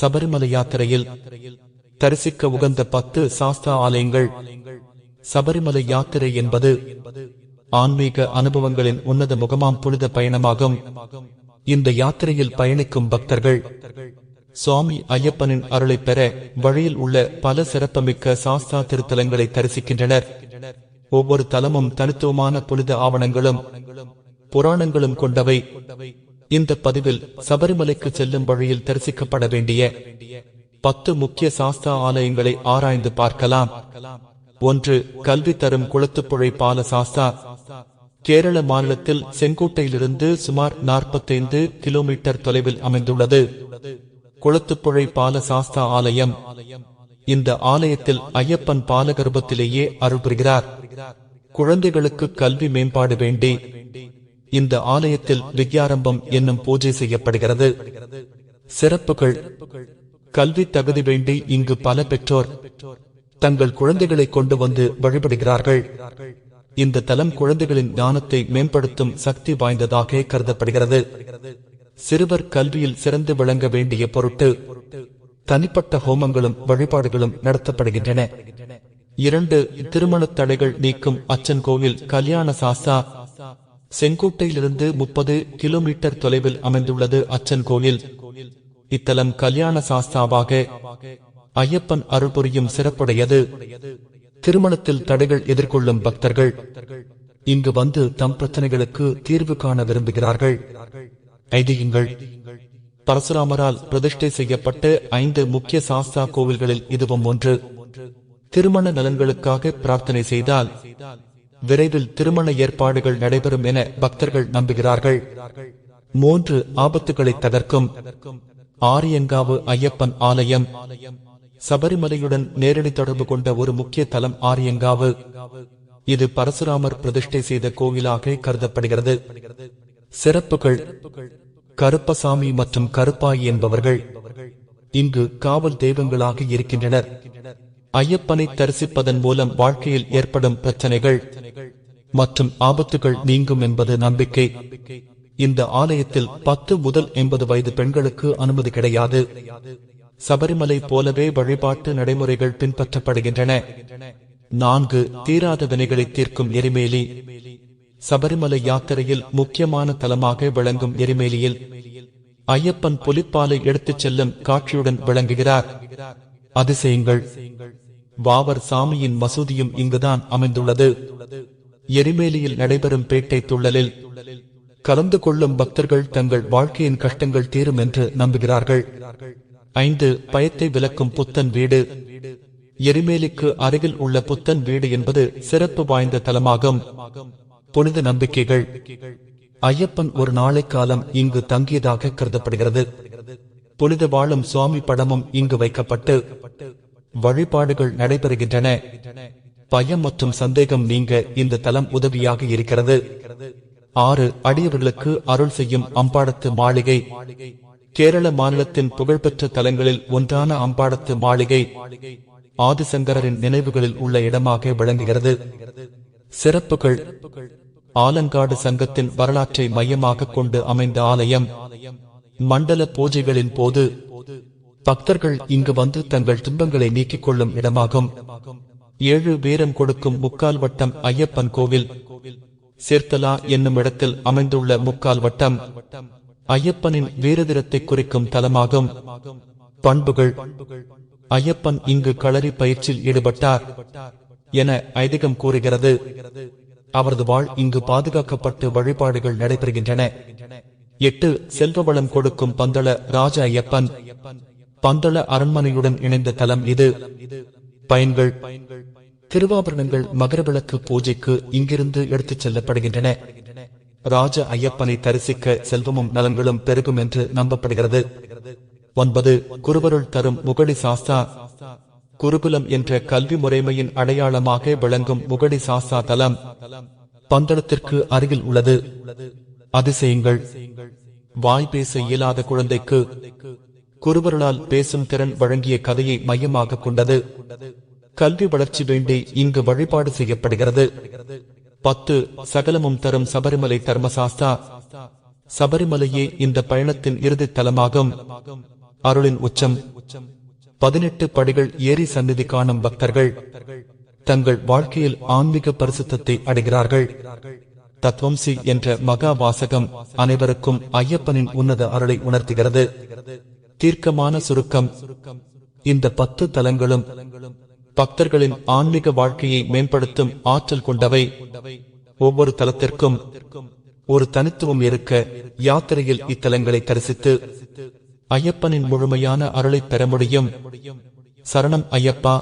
சபரிமலை யாத்திரையில் தரிசிக்க உகந்த பத்து சாஸ்தா ஆலயங்கள். சபரிமலை யாத்திரை என்பது ஆன்மீக அனுபவங்களின் உன்னத முகமாம் புனித பயணமாகும். இந்த யாத்திரையில் பயணிக்கும் பக்தர்கள் சுவாமி ஐயப்பனின் அருளைப் பெற வழியில் உள்ள பல சிறப்புமிக்க சாஸ்தா திருத்தலங்களை தரிசிக்கின்றனர். ஒவ்வொரு தலமும் தனித்துவமான புனித ஆவணங்களும் புராணங்களும் கொண்டவை. இந்த பதிவில் சபரிமலைக்கு செல்லும் வழியில் தரிசிக்கப்பட வேண்டிய பத்து முக்கிய சாஸ்தா ஆலயங்களை ஆராய்ந்து பார்க்கலாம். ஒன்று கல்வி தரும் குளத்துப்புழை பால சாஸ்தா. கேரள மாநிலத்தில் செங்கோட்டையிலிருந்து சுமார் 45 கிலோமீட்டர் தொலைவில் அமைந்துள்ளது. குளத்துப்புழை பால சாஸ்தா ஆலயம் இந்த ஆலயத்தில் ஐயப்பன் பாலகர்பத்திலேயே அருள் புரிகிறார். குழந்தைகளுக்கு கல்வி மேம்பாடு வேண்டி இந்த ஆலயத்தில் வித்யாரம்பம் என்னும் பூஜை செய்யப்படுகிறது. சிறப்புகள். கல்வி தகுதி வேண்டி இங்கு பல பெற்றோர் தங்கள் குழந்தைகளை கொண்டு வந்து வழிபடுகிறார்கள். இந்த தலம் குழந்தைகளின் ஞானத்தை மேம்படுத்தும் சக்தி வாய்ந்ததாக கருதப்படுகிறது. சிறுவர் கல்வியில் சிறந்து விளங்க வேண்டிய பொருட்டு தனிப்பட்ட ஹோமங்களும் வழிபாடுகளும் நடத்தப்படுகின்றன. இரண்டு திருமண தடைகள் நீக்கும் அச்சன் கோவில் கல்யாண சாஸ்தா செங்கோட்டையிலிருந்து முப்பது கிலோமீட்டர் தொலைவில் அமைந்துள்ளது அச்சன் கோயில். இத்தலம் கல்யாண சாஸ்தாவாக ஐயப்பன் அருள்புரியும் சிறப்புடையது. திருமணத்தில் தடைகள் எதிர்கொள்ளும் பக்தர்கள் இங்கு வந்து தம் பிரச்சனைகளுக்கு தீர்வு காண விரும்புகிறார்கள். ஐதீகங்கள். பரசுராமரால் பிரதிஷ்டை செய்யப்பட்ட ஐந்து முக்கிய சாஸ்தா கோவில்களில் இதுவும் ஒன்று. திருமண நலன்களுக்காக பிரார்த்தனை செய்தால் விரைவில் திருமண ஏற்பாடுகள் நடைபெறும் என பக்தர்கள் நம்புகிறார்கள். மூன்று ஆபத்துகளை தகர்க்கும் ஆரியங்காவு ஐயப்பன் ஆலயம் சபரிமலையுடன் நேரடி தொடர்பு கொண்ட ஒரு முக்கிய தலம் ஆரியங்காவு. இது பரசுராமர் பிரதிஷ்டை செய்த கோவிலாக கருதப்படுகிறது. சிறப்புகள் கருப்பசாமி மற்றும் கருப்பாய் என்பவர்கள் இங்கு காவல் தெய்வங்களாக இருக்கின்றனர். ஐயப்பனை தரிசிப்பதன் மூலம் வாழ்க்கையில் ஏற்படும் பிரச்சனைகள் மற்றும் ஆபத்துகள் நீங்கும் என்பது நம்பிக்கை. இந்த ஆலயத்தில் பத்து முதல் எண்பது வயது பெண்களுக்கு அனுமதி கிடையாது. சபரிமலை போலவே வழிபாட்டு நடைமுறைகள் பின்பற்றப்படுகின்றன. நான்கு தீராத வினைகளை தீர்க்கும் எரிமேலி. சபரிமலை யாத்திரையில் முக்கியமான தலமாக விளங்கும் எரிமேலியில். ஐயப்பன் புலிப்பாலை எடுத்துச் செல்லும் காட்சியுடன் விளங்குகிறார். அதிசயங்கள். வாவர் சாமியின் மசூதியும் இங்குதான் அமைந்துள்ளது. எரிமேலியில் நடைபெறும் பேட்டை துள்ளலில் கலந்து கொள்ளும் பக்தர்கள் தங்கள் வாழ்க்கையின் கஷ்டங்கள் தீரும் என்று நம்புகிறார்கள். ஐந்து பயத்தை விலக்கும் புத்தன் வீடு. எரிமேலிக்கு அருகில் உள்ள புத்தன் வீடு என்பது சிறப்பு வாய்ந்த தலமாகும். புனித நம்பிக்கைகள். ஐயப்பன் ஒரு நாளை காலம் இங்கு தங்கியதாக கருதப்படுகிறது. புனித வாழும் சுவாமி படமும் இங்கு வைக்கப்பட்டு வழிபாடுகள் நடைபெறுகின்றன. பயம் மற்றும் சந்தேகம் நீங்க இந்த தலம் உதவியாக இருக்கிறது. ஆறு அடியவர்களுக்கு அருள் செய்யும் அம்பாடத்து மாளிகை. கேரள மாநிலத்தின் புகழ்பெற்ற தலங்களில் ஒன்றான அம்பாடத்து மாளிகை ஆதிசங்கரின் நினைவுகளில் உள்ள இடமாக விளங்குகிறது. சிறப்புகள் ஆலங்காடு சங்கத்தின் வரலாற்றை மையமாக கொண்டு அமைந்த ஆலயம். மண்டல பூஜைகளின் போது பக்தர்கள் இங்கு வந்து தங்கள் துன்பங்களை நீக்கிக் கொள்ளும் இடமாகும். ஏழு வீரம் கொடுக்கும் முக்கால் வட்டம் ஐயப்பன் கோவில். சேர்த்தலா என்னும் இடத்தில் அமைந்துள்ள முக்கால் வட்டம் ஐயப்பனின் வீரதிரத்தை குறிக்கும் தலமாகும். பண்புகள் ஐயப்பன் இங்கு களரி பயிற்சியில் ஈடுபட்டார் என ஐதிகம் கூறுகிறது. அவரது வாழ் இங்கு பாதுகாக்கப்பட்டு வழிபாடுகள் நடைபெறுகின்றன. எட்டு செல்வ வளம் கொடுக்கும் பந்தள ராஜ ஐயப்பன் பந்தள அரண்மனையுடன் இணைந்த தலம் இது. பயன்கள். திருவாபரணங்கள் மகரவிளக்கு பூஜைக்கு இங்கிருந்து எடுத்துச் செல்லப்படுகின்றன. ராஜ ஐயப்பனை தரிசிக்க செல்வமும் நலன்களும் பெருகும் என்று நம்பப்படுகிறது. ஒன்பது குருவருள் தரும் முகடி சாஸ்தா. குருகுலம் என்ற கல்வி முறைமையின் அடையாளமாக விளங்கும் முகடி சாஸ்தா தலம். பந்தளத்திற்கு அருகில் உள்ளது. அதிசயங்கள். வாய் பேச இயலாத குழந்தைக்கு குருவர்களால் பேசும் திறன் வழங்கிய கதையை மையமாக கொண்டது. கல்வி வளர்ச்சி வேண்டி இங்கு வழிபாடு செய்யப்படுகிறது. பத்து சகலமும் தரும் சபரிமலை தர்மசாஸ்தா. சபரிமலையே இந்த பயணத்தின் இறுதித் தலமாகும். அருளின் உச்சம். பதினெட்டு படிகள் ஏறி சந்நிதி காணும் பக்தர்கள். தங்கள் வாழ்க்கையில் ஆன்மீக பரிசுத்தத்தை அடைகிறார்கள். தத்வம்சி என்ற மகா வாசகம் அனைவருக்கும் ஐயப்பனின் உன்னத அருளை உணர்த்துகிறது. தீர்க்கமான சுருக்கம் இந்த பத்து தலங்களும் பக்தர்களின் ஆன்மீக வாழ்க்கையை மேம்படுத்தும் ஆற்றல் கொண்டவை. ஒவ்வொரு தலத்திற்கும் ஒரு தனித்துவம் இருக்க யாத்திரையில் இத்தலங்களை தரிசித்து ஐயப்பனின் முழுமையான அருளை பெற முடியும். சரணம் ஐயப்பா.